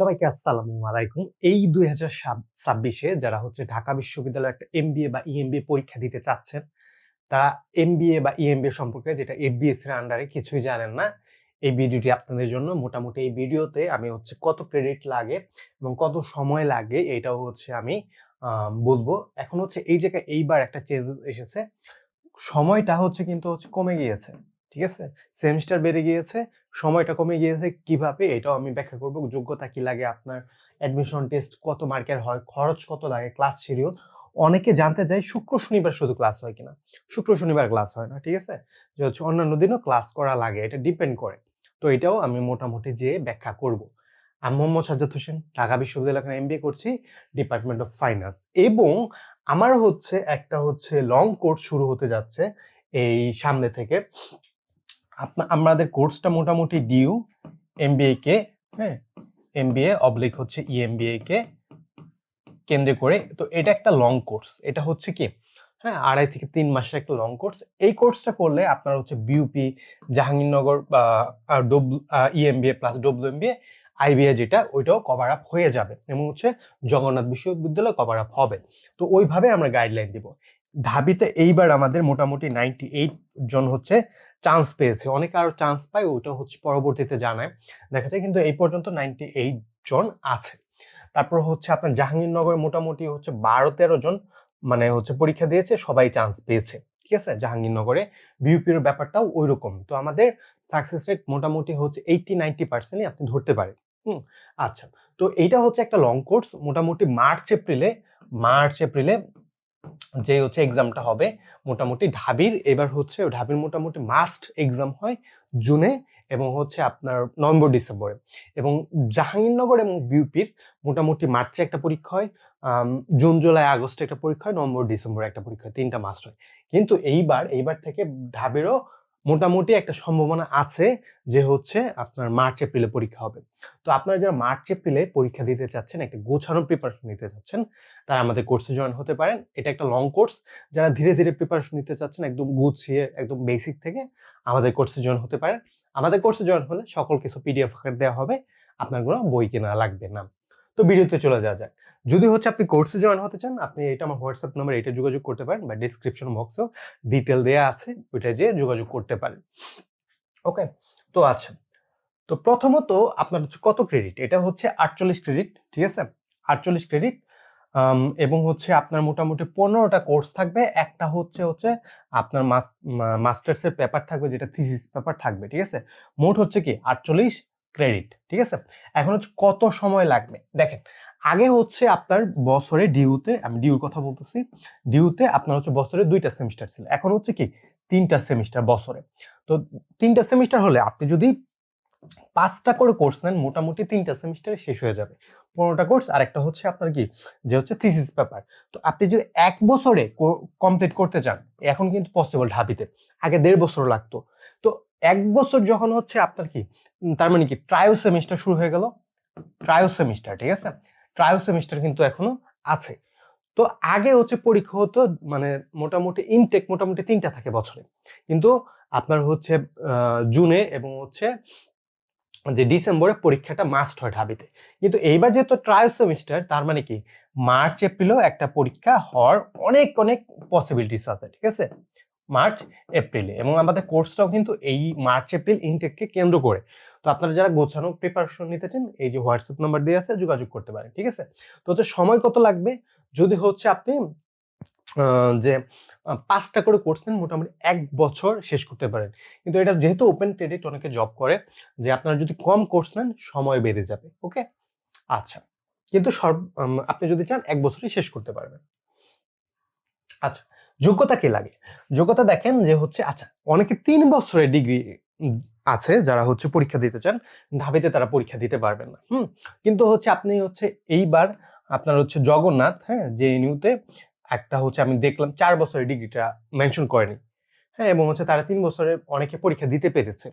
সবাইকে আসসালামু আলাইকুম। এই দুই হাজার ছাব্বিশে যারা হচ্ছে ঢাকা বিশ্ববিদ্যালয়ে একটা এমবিএ বা ইএমবিএ পরীক্ষা দিতে চাচ্ছেন, তারা এমবিএ বা ইএমবিএ সম্পর্কে যেটা এফবিএস এর আন্ডারে কিছুই জানেন না, এই ভিডিওটি আপনাদের জন্য। মোটামুটি এই ভিডিওতে আমি হচ্ছে কত ক্রেডিট লাগে এবং কত সময় লাগে এটাও হচ্ছে আমি বলব। এখন হচ্ছে এই জায়গায় এইবার একটা চেঞ্জেস এসেছে। সময়টা হচ্ছে কিন্তু হচ্ছে কমে গিয়েছে। ঠিক আছে? সেমিস্টার বেড়ে গিয়েছে, সময়টা কমে গিয়েছে, কীভাবে এটাও আমি ব্যাখ্যা করব। যোগ্যতা কি লাগে আপনার? অ্যাডমিশন টেস্ট কত মার্কের হয়? খরচ কত লাগে? ক্লাস শিডিউল অনেকে জানতে চায় শুক্র, শনিবার শুধু ক্লাস হয় কিনা? শুক্র, শনিবার ক্লাস হয় না, ঠিক আছে? যে হচ্ছে অন্যান্য দিনও ক্লাস করা লাগে, এটা ডিপেন্ড করে। তো এটাও আমি মোটামুটি যে ব্যাখ্যা করব। আমি মোহাম্মদ সাজ্জাদ হোসেন, ঢাকা বিশ্ববিদ্যালয় এখানে এমবিএ করছি ডিপার্টমেন্ট অফ ফাইন্যান্স এবং আমার হচ্ছে একটা হচ্ছে লং কোর্স শুরু হতে যাচ্ছে এই সামনে থেকে। আমাদের কোর্সটা মোটামুটি ডিউ এমবিএ কে হ্যাঁ এমবিএ অবলিক হচ্ছে E ইএমবিএ কে কেন্দ্রে করে। তো এটা একটা লং কোর্স এটা হচ্ছে কি? হ্যাঁ আড়াই থেকে তিন মাসের একটা লং কোর্স এই কোর্সটা করলে আপনার হচ্ছে বিউপি জাহাঙ্গীরনগর বা W EMBA plus W MBA IBA যেটা, ওইটাও কভার আপ হয়ে যাবে এবং হচ্ছে জগন্নাথ বিশ্ববিদ্যালয় কভার আপ হবে। তো ওইভাবে আমরা গাইডলাইন দিব। ঢাবিতে এইবার আমাদের মোটামুটি নাইনটি এইট জন হচ্ছে চান্স পেয়েছে। অনেকে আরও চান্স পায়, ওইটা হচ্ছে পরবর্তীতে জানায়। দেখা যায় কিন্তু এই পর্যন্ত নাইনটি এইট জন আছে। তারপর হচ্ছে আপনার জাহাঙ্গীরনগর মোটামুটি হচ্ছে বারো তেরো জন মানে হচ্ছে পরীক্ষা দিয়েছে, সবাই চান্স পেয়েছে। ঠিক আছে? জাহাঙ্গীরনগরে বিউপির ব্যাপারটাও ওই রকম তো আমাদের সাকসেস রেট মোটামুটি হচ্ছে এইটি নাইনটি পার্সেন্টই আপনি ধরতে পারেন। হুম আচ্ছা। তো এইটা হচ্ছে একটা লং কোর্স মোটামুটি মার্চ, এপ্রিলে মার্চ, এপ্রিলে যে হচ্ছে এক্সামটা হবে, মোটামুটি ঢাবির, এবার হচ্ছে ঢাবির মোটামুটি মাস্ট এক্সাম হয় জুনে এবং হচ্ছে আপনার নভেম্বর, ডিসেম্বরে এবং জাহাঙ্গীরনগর এবং বিউপির মোটামুটি মার্চে একটা পরীক্ষা হয় জুন, জুলাই, আগস্টে একটা পরীক্ষা হয়, নভেম্বর, ডিসেম্বরে একটা পরীক্ষা হয়, তিনটা মাস্ট হয়। কিন্তু এইবার এইবার থেকে ঢাবিরও মোটামুটি একটা সম্ভাবনা আছে যে হচ্ছে আপনার মার্চ, এপ্রিলে পরীক্ষা হবে। তো আপনারা যারা মার্চ, এপ্রিলে পরীক্ষা দিতে চাচ্ছেন, একটা গোছানো প্রিপারেশন নিতে চাচ্ছেন, তারা আমাদের কোর্সে জয়েন হতে পারেন। এটা একটা লং কোর্স যারা ধীরে ধীরে প্রিপারেশন নিতে চাচ্ছেন, একদম গুছিয়ে, একদম বেসিক থেকে আমাদের কোর্সে জয়েন হতে পারেন। আমাদের কোর্সে জয়েন হলে সকল কিছু পিডিএফ দেওয়া হবে। আপনার কোনো বই কেনা লাগবে না। তো ভিডিওতে চলে যাওয়া যাক। যদি হচ্ছে আপনি কোর্সে জয়েন হতে চান, আপনি এটা আমার হোয়াটসঅ্যাপ নাম্বার এটা যোগাযোগ করতে পারেন বা ডিসক্রিপশন বক্সেও ডিটেল দেওয়া আছে ওইটা যেয়ে যোগাযোগ করতে পারেন। ওকে তো আচ্ছা। তো প্রথমত আপনার হচ্ছে কত ক্রেডিট এটা হচ্ছে আটচল্লিশ ক্রেডিট ঠিক আছে? আটচল্লিশ ক্রেডিট এবং হচ্ছে আপনার মোটামুটি পনেরোটা কোর্স থাকবে। একটা হচ্ছে হচ্ছে আপনার মাস্টার্স এর পেপার থাকবে, যেটা থিসিস পেপার থাকবে, ঠিক আছে? মোট হচ্ছে কি? আটচল্লিশ ক্রেডিট, ঠিক আছে? এখন হচ্ছে কত সময় লাগবে? দেখেন, আগে হচ্ছে আপনার বছরে ডিউতে, আমি ডিউর কথা বলতেছি, ডিউতে আপনার হচ্ছে বছরে দুইটা সেমিস্টার ছিল। এখন হচ্ছে কি, তিনটা সেমিস্টার বছরে। তো তিনটা সেমিস্টার হলে আপনি যদি পাঁচটা করে কোর্স নেন, মোটামুটি তিনটা সেমিস্টারে শেষ হয়ে যাবে। পনেরোটা কোর্স আর একটা হচ্ছে আপনার কি, যে হচ্ছে থিসিস পেপার। তো আপনি যদি এক বছরে কমপ্লিট করতে চান, এখন কিন্তু পসিবল ঢাবিতে। আগে দেড় বছর লাগতো। তো এক বছর যখন হচ্ছে আপনার কি তার মানে কি ট্রায়ো সেমিস্টার শুরু হয়ে গেল। ট্রায়ো সেমিস্টার ঠিক আছে? ট্রায়ো সেমিস্টার কিন্তু এখনও আছে। তো আগে হচ্ছে পরীক্ষা হতো মানে মোটামুটি ইনটেক মোটামুটি তিনটা থাকে বছরে। কিন্তু আপনার হচ্ছে জুনে এবং হচ্ছে যে ডিসেম্বরে পরীক্ষাটা মাস্ট হয় ঢাবিতে। কিন্তু এইবার যেহেতু ট্রায়াল সেমিস্টার তার মানে কি, মার্চ, এপ্রিলেও একটা পরীক্ষা হওয়ার অনেক অনেক পসিবিলিটিস আছে, ঠিক আছে? মার্চ, এপ্রিলে এবং আমাদের কোর্সটাও কিন্তু এই মার্চ, এপ্রিল ইনটেককে কেন্দ্র করে। তো আপনারা যারা গোছানো প্রিপারেশন নিতে চান, এই যে হোয়াটসঅ্যাপ নাম্বার দিয়ে আছে, যোগাযোগ করতে পারেন, ঠিক আছে? তো হচ্ছে সময় কত লাগবে? যদি হচ্ছে আপনি যে পাঁচটা করে কোর্স নেন, মোটামুটি এক বছর শেষ করতে পারেন। কিন্তু এটা যেহেতু ওপেন ক্রেডিট অনেকে জব করে, যে আপনারা যদি কম কোর্স নেন, সময় বেড়ে যাবে ওকে আচ্ছা কিন্তু সর্ব আপনি যদি চান, এক বছরই শেষ করতে পারবেন। আচ্ছা যোগ্যতা কি লাগে? যোগ্যতা দেখেন যে হচ্ছে আচ্ছা অনেকে তিন বছরের ডিগ্রি আছে যারা হচ্ছে পরীক্ষা দিতে চান ঢাবিতে তারা পরীক্ষা দিতে পারবেন না। হুম? কিন্তু হচ্ছে আপনি হচ্ছে এইবার আপনার হচ্ছে জগন্নাথ হ্যাঁ যে নিউতে একটা হচ্ছে আমি দেখলাম চার বছরের ডিগ্রিটা মেনশন করেনি। হ্যাঁ এবং হচ্ছে তারা তিন বছরের অনেকে পরীক্ষা দিতে পেরেছে।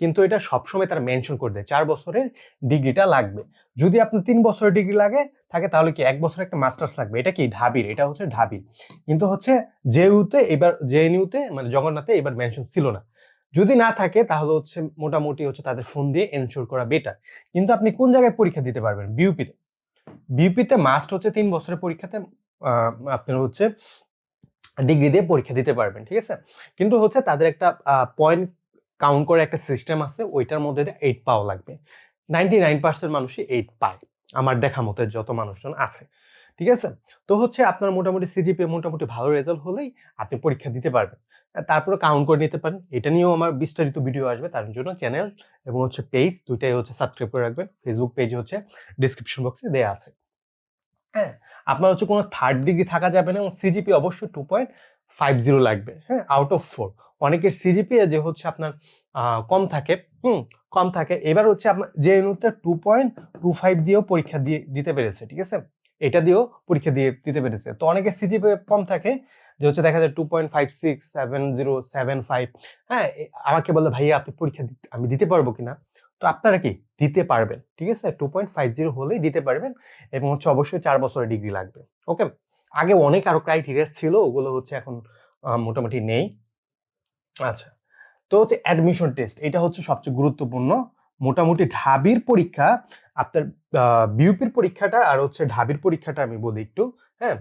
কিন্তু এটা সবসময় তারা মেনশন করে দেয়, চার বছরের ডিগ্রিটা লাগবে। যদি আপনার তিন বছরের ডিগ্রি লাগে থাকে, তাহলে কি এক বছর একটা মাস্টার্স লাগবে? এটা কি ঢাবির? এটা হচ্ছে ঢাবির। কিন্তু হচ্ছে জেইউতে এবার জেএনইউতে মানে জগন্নাথে এবার মেনশন ছিল না। যদি না থাকে, তাহলে হচ্ছে মোটামুটি হচ্ছে তাদের ফোন দিয়ে এনশোর করা বেটার কিন্তু আপনি কোন জায়গায় পরীক্ষা দিতে পারবেন? বিউপিতে বিউপিতে মাস্ট হচ্ছে তিন বছরের পরীক্ষাতে আপনার হচ্ছে ডিগ্রি দিয়ে পরীক্ষা দিতে পারবেন, ঠিক আছে? কিন্তু হচ্ছে তাদের একটা পয়েন্ট কাউন্ট করে একটা সিস্টেম আছে, ওইটার মধ্যে এইট পাওয়া লাগবে। নাইনটি নাইন পার্সেন্ট মানুষই এইট পায়। আমার দেখা মতো যত মানুষজন আছে, ঠিক আছে? তো হচ্ছে আপনার মোটামুটি সিজিপি মোটামুটি ভালো রেজাল্ট হলেই আপনি পরীক্ষা দিতে পারবেন। তারপরে কাউন্ট করে নিতে পারেন। এটা নিয়েও আমার বিস্তারিত ভিডিও আসবে, তার জন্য চ্যানেল এবং হচ্ছে পেজ দুইটাই হচ্ছে সাবস্ক্রাইব করে রাখবেন। ফেসবুক পেজ হচ্ছে ডিসক্রিপশন বক্সে দেওয়া আছে। হ্যাঁ আপনার হচ্ছে কোনো থার্ড ডিগ্রি থাকা যাবে না এবং সিজিপি অবশ্যই টু পয়েন্ট ফাইভ জিরো লাগবে হ্যাঁ আউট অফ ফোর অনেকের সিজিপি যে হচ্ছে আপনার কম থাকে, হুম, কম থাকে। এবার হচ্ছে আপনার যে মুহূর্তে টু পয়েন্ট টু ফাইভ দিয়েও পরীক্ষা দিয়ে, দিতে পেরেছে, ঠিক আছে? এটা দিয়েও পরীক্ষা দিয়ে দিতে পেরেছে। তো অনেকের সিজিপি কম থাকে, যে হচ্ছে দেখা যায় two point five six seven zero seven five হ্যাঁ আমাকে বলে ভাইয়া, আপনি পরীক্ষা আমি দিতে পারব কিনা? তো আপনারা কি দিতে পারবেন? ঠিক আছে? টু পয়েন্ট ফাইভ জিরো হলেই দিতে পারবেন এবং হচ্ছে অবশ্যই চার বছরের ডিগ্রি লাগবে। ওকে আগে অনেক আরও ক্রাইটেরিয়া ছিল, ওগুলো হচ্ছে এখন মোটামুটি নেই। আচ্ছা। তো হচ্ছে অ্যাডমিশন টেস্ট এটা হচ্ছে সবচেয়ে গুরুত্বপূর্ণ। মোটামুটি ঢাবির পরীক্ষা, আপনার বিউপির পরীক্ষাটা আর হচ্ছে ঢাবির পরীক্ষাটা আমি বলি একটু হ্যাঁ?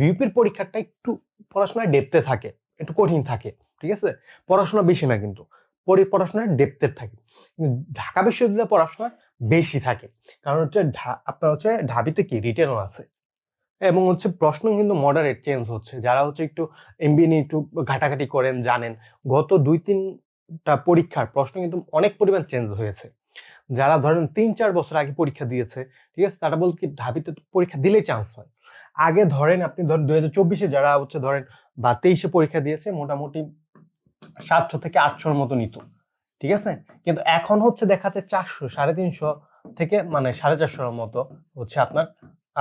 বিউপির পরীক্ষাটা একটু পড়াশোনায় ডেপতে থাকে, একটু কঠিন থাকে, ঠিক আছে? পড়াশোনা বেশি না কিন্তু। পড়াশোনার ডেপথের থাকে। ঢাকা বিশ্ববিদ্যালয়ে পড়াশোনা বেশি থাকে। কারণ হচ্ছে আপনার হচ্ছে ঢাবিতে কি রিটেনও আছে। এবং হচ্ছে প্রশ্ন কিন্তু মডারেট চেঞ্জ হচ্ছে। যারা হচ্ছে একটু এমবিএ নিয়ে একটু ঘাটাঘাটি করেন, জানেন, গত দুই তিনটা পরীক্ষার প্রশ্ন কিন্তু অনেক পরিমাণ চেঞ্জ হয়েছে। যারা ধরেন তিন চার বছর আগে পরীক্ষা দিয়েছে, ঠিক আছে, তারা বল কি ঢাবিতে পরীক্ষা দিলেই চান্স হয়। আগে ধরেন আপনি ধরেন চব্বিশে যারা হচ্ছে ধরেন বা তেইশে পরীক্ষা দিয়েছে, মোটামুটি সাতশো থেকে আটশোর মতো নিত, ঠিক আছে? কিন্তু এখন হচ্ছে দেখা যাচ্ছে চারশো, সাড়ে তিনশো থেকে মানে সাড়ে চারশোর মতো হচ্ছে আপনার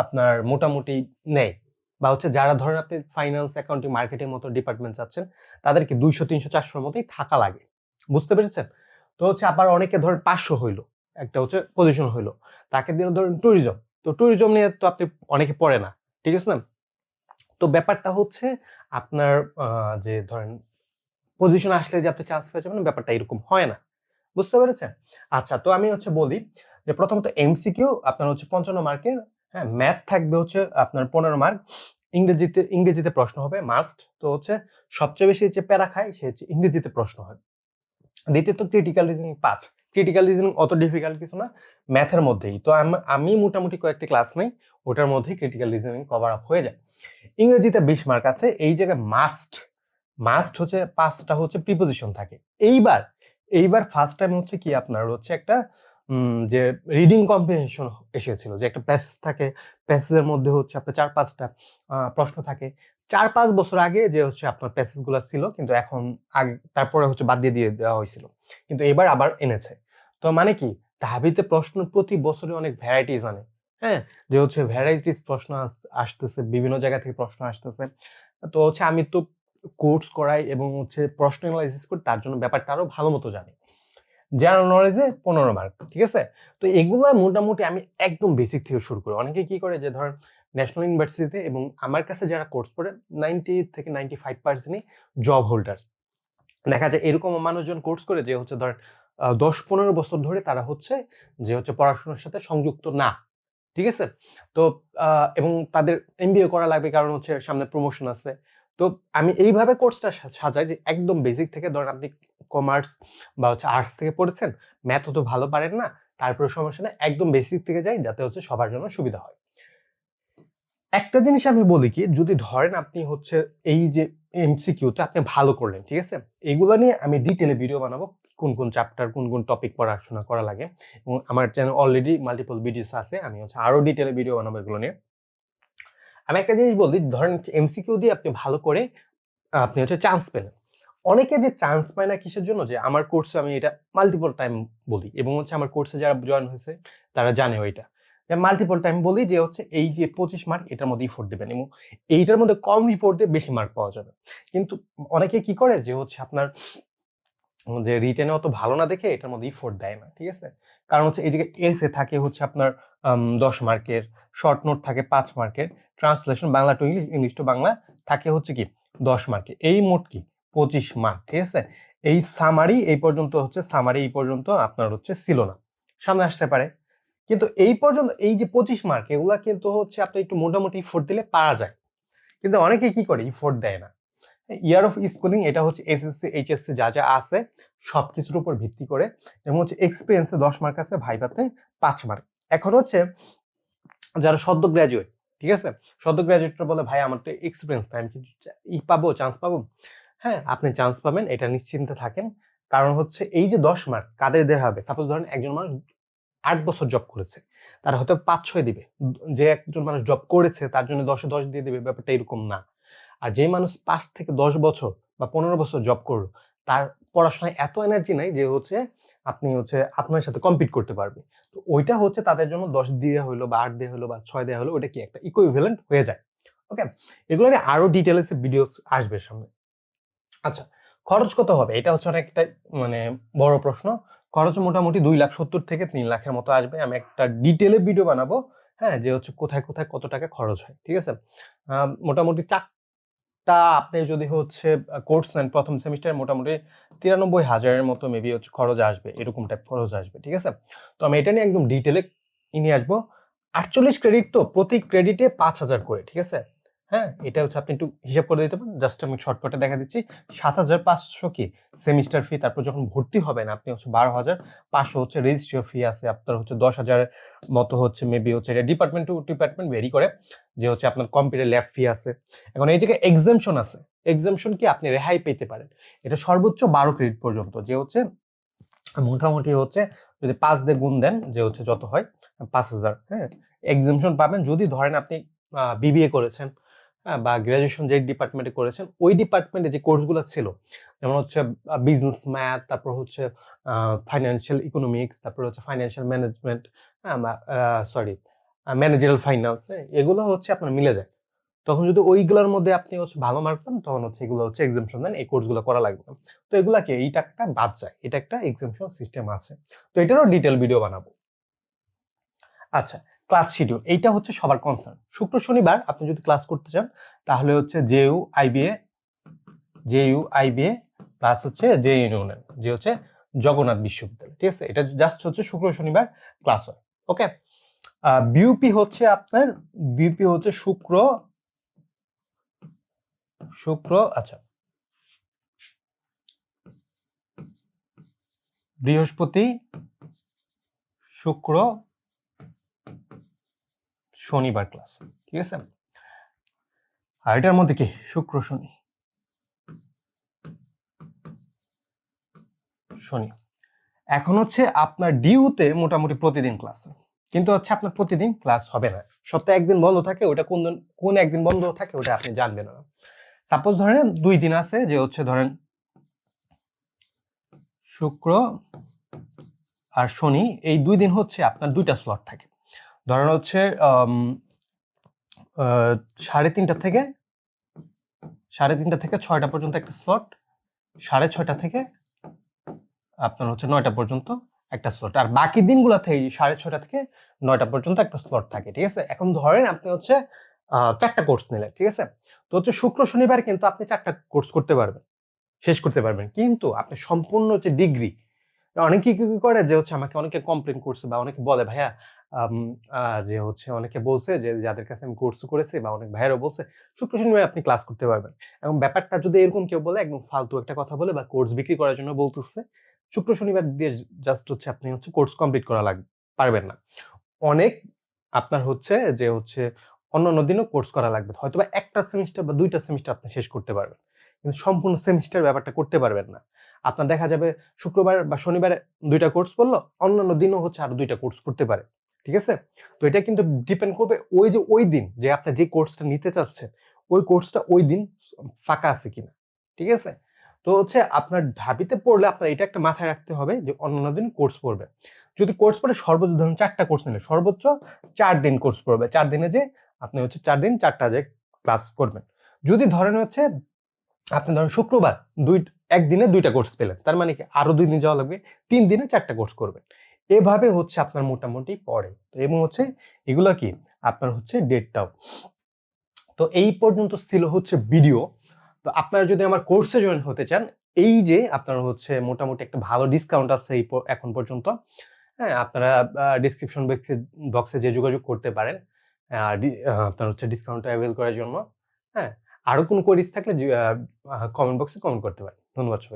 আপনার মোটামুটি নেয়। বা হচ্ছে যারা ধরেন আপনি ফাইন্যান্স অ্যাকাউন্টিং মার্কেটিং মতো ডিপার্টমেন্ট চাচ্ছেন, তাদেরকে দুইশো, তিনশো, চারশোর মতোই থাকা লাগে। বুঝতে পেরেছেন? তো হচ্ছে আবার অনেকে ধরেন পাঁচশো হইল, একটা হচ্ছে পজিশন হইল। তাকে দিল ধরেন ট্যুরিজম তো ট্যুরিজম নিয়ে তো আপনি অনেকে পড়ে না, ঠিক আছে না? তো ব্যাপারটা হচ্ছে আপনার যে ধরেন পজিশন আসলে যে আপনি চান্স পেয়ে যাবেন ব্যাপারটা এরকম হয় না। বুঝতে পেরেছেন? আচ্ছা তো আমি হচ্ছে বলি যে প্রথমত এমসিকিউ আপনার হচ্ছে পঞ্চান্ন মার্কের হ্যাঁ ম্যাথ থাকবে হচ্ছে আপনার পনেরো মার্ক ইংরেজিতে ইংরেজিতে প্রশ্ন হবে মাস্ট তো হচ্ছে সবচেয়ে বেশি যে প্যারা খায় সে হচ্ছে ইংরেজিতে প্রশ্ন হয়। দ্বিতীয়ত ক্রিটিক্যাল রিজনিং পাঁচ। ক্রিটিক্যাল রিজনিং অত ডিফিকাল্ট কিছু না ম্যাথের মধ্যেই। তো আমি মোটামুটি কয়েকটি ক্লাস নেই, ওটার মধ্যেই ক্রিটিক্যাল রিজনিং কভার আপ হয়ে যায়। ইংরেজিতে বিশ মার্ক আছে, এই জায়গায় মাস্ট মাস্ট হচ্ছে পাঁচটা হচ্ছে প্রিপোজিশন থাকে। এইবার এইবার ফার্স্ট টাইম হচ্ছে কি আপনার হচ্ছে একটা যে রিডিং কম্প্রিহেনশন এসেছিল, যে একটা প্যাসেজ থাকে প্যাসেজের মধ্যে হচ্ছে আপনার চার পাঁচটা প্রশ্ন থাকে। চার পাঁচ বছর আগে যে হচ্ছে আপনার প্যাসেজগুলো ছিল, কিন্তু এখন আগে, তারপরে হচ্ছে বাদ দিয়ে দিয়ে দেওয়া হয়েছিল। কিন্তু এবার আবার এনেছে। তো মানে কি? ঢাবিতে প্রশ্ন প্রতি বছরে অনেক ভ্যারাইটিস আনে। হ্যাঁ? যে হচ্ছে ভ্যারাইটিস প্রশ্ন আসতেছে, বিভিন্ন জায়গা থেকে প্রশ্ন আসতেছে। তো হচ্ছে আমি তো কোর্স করাই এবং হচ্ছে প্রশ্ন অ্যানালাইসিস করি তার জন্য ব্যাপারটা আরও ভালো মতো জানি। জেনারেল নলেজে পনেরো মার্ক ঠিক আছে? তো এগুলো মোটামুটি আমি একদম বেসিক থেকে শুরু করি। অনেকে কি করে যে ধর ন্যাশনাল ইউনিভার্সিটিতে এবং আমার কাছে যারা কোর্স করে নাইনটি থেকে নাইনটি ফাইভ পার্সেন্টই জব হোল্ডার্স দেখা যায় এরকম মানুষজন কোর্স করে যে হচ্ছে আহ, দশ পনেরো বছর ধরে তারা হচ্ছে যে হচ্ছে পড়াশোনার সাথে সংযুক্ত না ঠিক আছে? তো এবং তাদের এমবিএ করা লাগবে কারণ হচ্ছে সামনে প্রমোশন আছে। তো আমি এইভাবে কোর্সটা সাজাই যে একদম বেসিক থেকে ধরেন আপনি কমার্স বা হচ্ছে আর্টস থেকে পড়েছেন ম্যাথ তো ভালো পারেন না, তারপরে সমস্যা নেই, একদম বেসিক থেকে যাই, যাতে হচ্ছে সবার জন্য সুবিধা হয়। একটা জিনিস আমি বলি কি, যদি ধরেন আপনি হচ্ছে এই যে এমসিকিউতে আপনি ভালো করলেন, ঠিক আছে? এগুলো নিয়ে আমি ডিটেলে ভিডিও বানাবো, কোন কোন চ্যাপ্টার কোন কোন টপিক পড়াশোনা করা লাগে। এবং আমার চ্যানেল অলরেডি মাল্টিপল ভিডিওস আছে, আমি হচ্ছে আরও ডিটেলে ভিডিও বানাবো এগুলো নিয়ে। আমি একটা জিনিস বলি, ধরেন এমসিকিউ দিয়ে আপনি ভালো করে, আপনি হচ্ছে চান্স পেলেন। অনেকে যে চান্স পায় না কিসের জন্য? যে আমার কোর্সে আমি এটা মাল্টিপল টাইম বলি এবং হচ্ছে আমার কোর্সে যারা জয়েন হয়েছে, তারা জানে ওইটা। মাল্টিপল টাইম বলি যে হচ্ছে এই যে পঁচিশ মার্ক এটার মধ্যে ইফোর্ট দেবেন এবং এইটার মধ্যে কম ইফোর্ট দিয়ে বেশি মার্ক পাওয়া যাবে। কিন্তু অনেকে কি করে? যে হচ্ছে আপনার যে রিটেনে অত ভালো না দেখে এটার মধ্যে ইফোর্ট দেয় না, ঠিক আছে? কারণ হচ্ছে এই জায়গায় এসে থাকে হচ্ছে আপনার দশ মার্কের শর্ট নোট থাকে পাঁচ মার্কের translation Bangla to English English to Bangla থাকে হচ্ছে কি দশ মার্কে এই মোট কি? পঁচিশ মার্ক ঠিক আছে? এই সামারি এই পর্যন্ত হচ্ছে সামারি এই পর্যন্ত আপনার হচ্ছে ছিল না। সামনে আসতে পারে। কিন্তু এই পর্যন্ত, এই যে পঁচিশ মার্ক এগুলা কিন্তু হচ্ছে আপনি একটু মোটামুটি ইফোর্ট দিলে পারা যায়। কিন্তু অনেকে কি করে? ইফোর্ট দেয় না। ইয়ার অফ স্কুলিং এটা হচ্ছে এসএসসি এইচএসসি যা যা আছে সব কিছুর উপর ভিত্তি করে, এবং হচ্ছে এক্সপিরিয়েন্সে দশ মার্ক আছে ভাইভাতে পাঁচ মার্ক এখন হচ্ছে, যারা সদ্য গ্র্যাজুয়েট ঠিক আছে? সদ্য গ্র্যাজুয়েটরা বলে, ভাই, আমার তো এক্সপিরিয়েন্স নাই আমি কিছু ই পাবো চান্স পাবো? হ্যাঁ আপনি চান্স পাবেন, এটা নিশ্চিন্তে থাকেন। কারণ হচ্ছে, এই যে দশ মার্ক কাদের দেওয়া হবে? সাপোজ ধরেন, একজন মানুষ আট বছর জব করেছে, তার হয়তো পাঁচ ছয় দিবে। যে একজন মানুষ জব করেছে, তার জন্য দশে দশ দিয়ে দিবে, ব্যাপারটা এরকম না। আর যে মানুষ পাঁচ থেকে দশ বছর বা পনেরো বছর জব করল, তার পড়াশোনায় এত এনার্জি নাই যে হচ্ছে আপনি হচ্ছে আপনার সাথে কম্পিট করতে পারবে। তো ওইটা হচ্ছে তাদের জন্য দশ দিয়ে হলো বা আট দিয়ে হলো বা ছয় দেওয়া হলো ওটা কি একটা ইকুইভ্যালেন্ট হয়ে যায়। ওকে এগুলো নিয়ে আরও ডিটেলসে ভিডিও আসবে সামনে। আচ্ছা খরচ কত হবে? এটা হচ্ছে অনেকটা মানে বড় প্রশ্ন। খরচ মোটামুটি দুই লাখ সত্তর থেকে তিন লাখের মতো আসবে। আমি একটা ডিটেলে ভিডিও বানাবো হ্যাঁ? যে হচ্ছে কোথায় কোথায় কত টাকা খরচ হয়, ঠিক আছে? মোটামুটি মোটামুটি চারটা আপনি যদি হচ্ছে কোর্স নেন প্রথম সেমিস্টারে মোটামুটি তিরানব্বই হাজারের মতো মেবি হচ্ছে খরচ আসবে, এরকম টাইপ খরচ আসবে, ঠিক আছে? তো আমি এটা নিয়ে একদম ডিটেলে নিয়ে আসব। আটচল্লিশ ক্রেডিট তো প্রতি ক্রেডিটে পাঁচ হাজার করে, ঠিক আছে? হ্যাঁ? এটা হচ্ছে আপনি একটু হিসাব করে দিতে পারেন। জাস্ট আমি শর্টকাটে দেখা দিচ্ছি। সাত হাজার পাঁচশো কি? সেমিস্টার ফি তারপর যখন ভর্তি হবেন আপনি হচ্ছে বারো হাজার পাঁচশো হচ্ছে রেজিস্ট্রি ফি আছে, আপনার হচ্ছে দশ হাজারের মতো হচ্ছে মেবি হচ্ছে এটা ডিপার্টমেন্ট টু ডিপার্টমেন্ট ভেরি করে যে হচ্ছে আপনার কম্পিউটার ল্যাব ফি আছে। এখন এই জায়গায় এক্সামশন আছে এক্সামশন কি আপনি রেহাই পেতে পারেন। এটা সর্বোচ্চ বারো ক্রেডিট পর্যন্ত যে হচ্ছে মোটামুটি হচ্ছে যদি পাঁচ দিয়ে গুণ দেন যে হচ্ছে যত হয়, পাঁচ হাজার হ্যাঁ? এক্সামশন পাবেন। যদি ধরেন আপনি বিবিএ করেছেন বা গ্র্যাজুয়েশন যে ডিপার্টমেন্টে করেছেন, ওই ডিপার্টমেন্টে যে কোর্সগুলো ছিল, যেমন হচ্ছে বিজনেস ম্যাথ তারপর হচ্ছে ফাইন্যান্সিয়াল ইকোনমিক্স তারপর হচ্ছে ফাইন্যান্সিয়াল ম্যানেজমেন্ট হ্যাঁ সরি ম্যানেজারাল ফাইন্যান্স এগুলো হচ্ছে আপনার মিলে যায়। তখন যদি ওইগুলোর মধ্যে আপনি হচ্ছে ভালো মার্ক পান, তখন হচ্ছে এগুলো হচ্ছে এক্সামশন দেন, এই কোর্সগুলো করা লাগবে না। তো এগুলাকে এই একটা বাদ যায়, এটা একটা এক্সামশন সিস্টেম আছে। তো এটারও ডিটেল ভিডিও বানাবো। আচ্ছা ক্লাস শিডিউল এইটা হচ্ছে সবার কনসার্ন শুক্র শনিবার আপনি যদি ক্লাস করতে চান, তাহলে হচ্ছে JU IBA JU IBA plus হচ্ছে জে ইউনিয়ন যে হচ্ছে জগন্নাথ বিশ্ববিদ্যালয়, ঠিক আছে? এটা জাস্ট হচ্ছে শুক্র শনিবার ক্লাস হয় ওকে বিউপি হচ্ছে আপনার বিউপি হচ্ছে শুক্র শুক্র আচ্ছা। বৃহস্পতি, শুক্র শনিবার ক্লাস ঠিক আছে? আর এটার মধ্যে কি? শুক্র, শনি। শনি। এখন হচ্ছে আপনার ডিউতে মোটামুটি প্রতিদিন ক্লাস কিন্তু হচ্ছে আপনার প্রতিদিন ক্লাস হবে না। সপ্তাহে একদিন বন্ধ থাকে ওটা কোন কোন একদিন বন্ধ থাকে ওটা আপনি জানবেন না। সাপোজ ধরেন দুই দিন আছে, যে হচ্ছে ধরেন শুক্র আর শনি, এই দুই দিন হচ্ছে আপনার দুইটা স্লট থাকে। ধরেন হচ্ছে সাড়ে তিনটা থেকে, সাড়ে তিনটা থেকে ছয়টা পর্যন্ত একটা স্লট সাড়ে ছয়টা থেকে আপনার হচ্ছে নয়টা পর্যন্ত একটা স্লট আর বাকি দিনগুলোতে সাড়ে ছয়টা থেকে নয়টা পর্যন্ত একটা স্লট থাকে, ঠিক আছে? এখন ধরেন আপনি হচ্ছে চারটা কোর্স নিলেন, ঠিক আছে? তো হচ্ছে শুক্র, শনিবার কিন্তু আপনি চারটা কোর্স করতে পারবেন, শেষ করতে পারবেন। কিন্তু আপনি সম্পূর্ণ হচ্ছে ডিগ্রি অনেকে কি করে যে হচ্ছে আমাকে অনেকে কমপ্লেন করছে বা অনেকে বলে, ভাইয়া যে হচ্ছে অনেকে বলছে যে যাদের কাছে আমি কোর্স করেছি বা অনেক ভাইয়ারও বলছে, শুক্র শনিবার আপনি ক্লাস করতে পারবেন। এবং ব্যাপারটা যদি এরকম কেউ বলে, একদম ফালতু একটা কথা বলে বা কোর্স বিক্রি করার জন্য বলতেছে, শুক্র শনিবার দিয়ে জাস্ট হচ্ছে আপনি হচ্ছে কোর্স কমপ্লিট করা লাগবে পারবেন না। অনেক আপনার হচ্ছে যে হচ্ছে অন্য অন্য দিনও কোর্স করা লাগবে। হয়তো বা একটা সেমিস্টার বা দুইটা সেমিস্টার আপনি শেষ করতে পারবেন। কিন্তু সম্পূর্ণ সেমিস্টার ব্যাপারটা করতে পারবেন না। আপনার দেখা যাবে শুক্রবার বা শনিবারে দুইটা কোর্স পড়ল, অন্যান্য দিনও হচ্ছে আরও দুইটা কোর্স করতে পারে, ঠিক আছে? তো এটা কিন্তু ডিপেন্ড করবে ওই যে ওই দিন যে আপনার যে কোর্সটা নিতে চাচ্ছেন, ওই কোর্সটা ওই দিন ফাঁকা আছে কিনা, ঠিক আছে? তো হচ্ছে আপনার ঢাবিতে পড়লে আপনার এটা একটা মাথায় রাখতে হবে যে অন্যান্য দিন কোর্স পড়বে। যদি কোর্স পড়ে সর্বোচ্চ ধরুন চারটা কোর্স নিলে, সর্বোচ্চ চার দিন কোর্স পড়বে, চার দিনে যে আপনি হচ্ছে চার দিন চারটা যে ক্লাস করবেন। যদি ধরেন হচ্ছে, আপনি ধরেন শুক্রবার দুই একদিনে দুইটা কোর্স পেলেন। তার মানে কি? আরও দুই দিন যাওয়া লাগবে। তিন দিনে চারটা কোর্স করবেন। এভাবে হচ্ছে আপনার মোটামুটি পড়ে। তো এবং হচ্ছে এগুলো কি? আপনার হচ্ছে ডেটটাও তো এই পর্যন্ত ছিল হচ্ছে ভিডিও তো আপনারা যদি আমার কোর্সে জয়েন হতে চান, এই যে আপনার হচ্ছে মোটামুটি একটা ভালো ডিসকাউন্ট আছে এই এখন পর্যন্ত হ্যাঁ আপনারা ডিসক্রিপশন বক্সে বক্সে যে যোগাযোগ করতে পারেন আপনার হচ্ছে ডিসকাউন্ট অ্যাভেল করার জন্য হ্যাঁ আরও কোনো কোয়ারিজ থাকলে কমেন্ট বক্সে কমেন্ট করতে পারেন। ধন্যবাদ সবাই